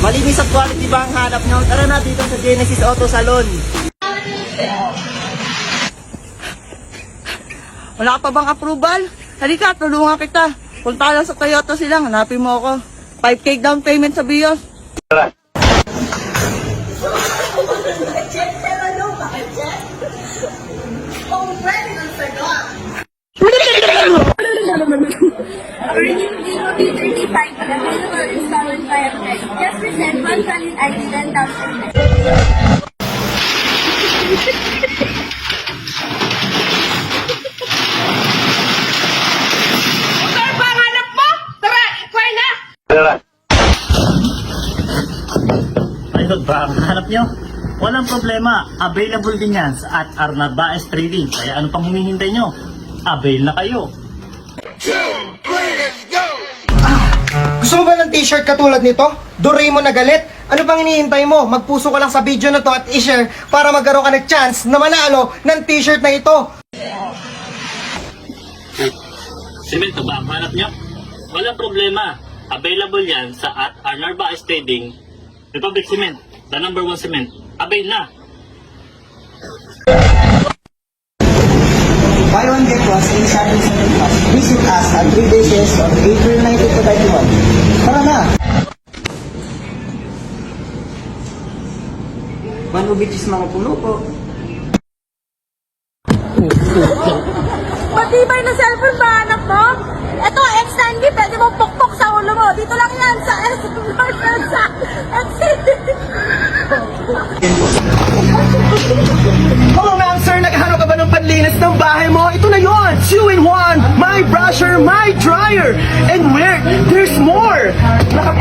Malinis at quality ba ang hanap nyo? Tara na dito sa Genesis Auto Salon. Wala ka pa bang approval? Halika, tulungan kita. Punta lang sa Toyota sila, hanapin mo ako. 5K down payment sa BIOS. Just present one valid ID, then down payment. Idol ba ang hanap nyo? Walang problema. Available din yan sa at Arnabaes Trading. Kaya ano pang hinihintay nyo? Avail na kayo. T-shirt katulad nito? Doraemon na galit? Ano pang hinihintay mo? Magpuso ka lang sa video na to at i-share para magkaroon ka ng chance na manalo ng t-shirt na ito. Semento ba ang hanap nyo? Walang problema. Available yan sa at Arnabaes Trading. Republic Cement. The number one cement. Avail na. Buy one get one in shopping center plus. Visit us at 3 days on April 19 to 31. Manu Beaches mga puno po. Matibay na cellphone ba, anak mo? Ito, X90, pwede mo pukpok sa ulo mo. Dito lang yan sa S sa X90. Hello ma'am sir, naghahanap ka ba ng panlinis ng bahay mo? Ito na yon, two in one, my brusher, my dryer. And where? There's more! Naka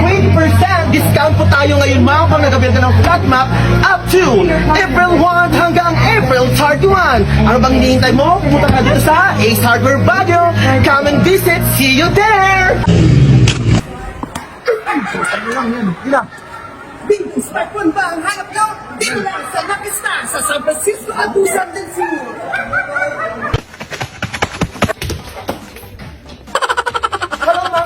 20% discount po tayo ngayon ma'am pag nagabili ka ng flat map up to April 1 hanggang April 31. Ano bang hinihintay mo? Pumunta ka dito sa Ace Hardware Baguio. Come and visit, see you there! Ano lang yan? Yun lang. Big smartphone ba ang hanap nyo? Dito lang sa Lucky Star sa San Francisco del Sur.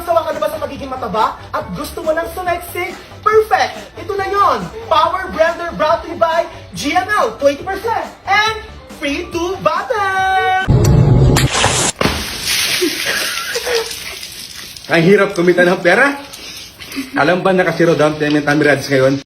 Sawa ka ba sa magiging mataba? At gusto mo ng sumeksik? Perfect! Ito na yon. Power Blender brought to you by GML 20% and free 2 button! Ang hirap kumita ng pera. Alam ba na kasi down payment ang Mirads ngayon?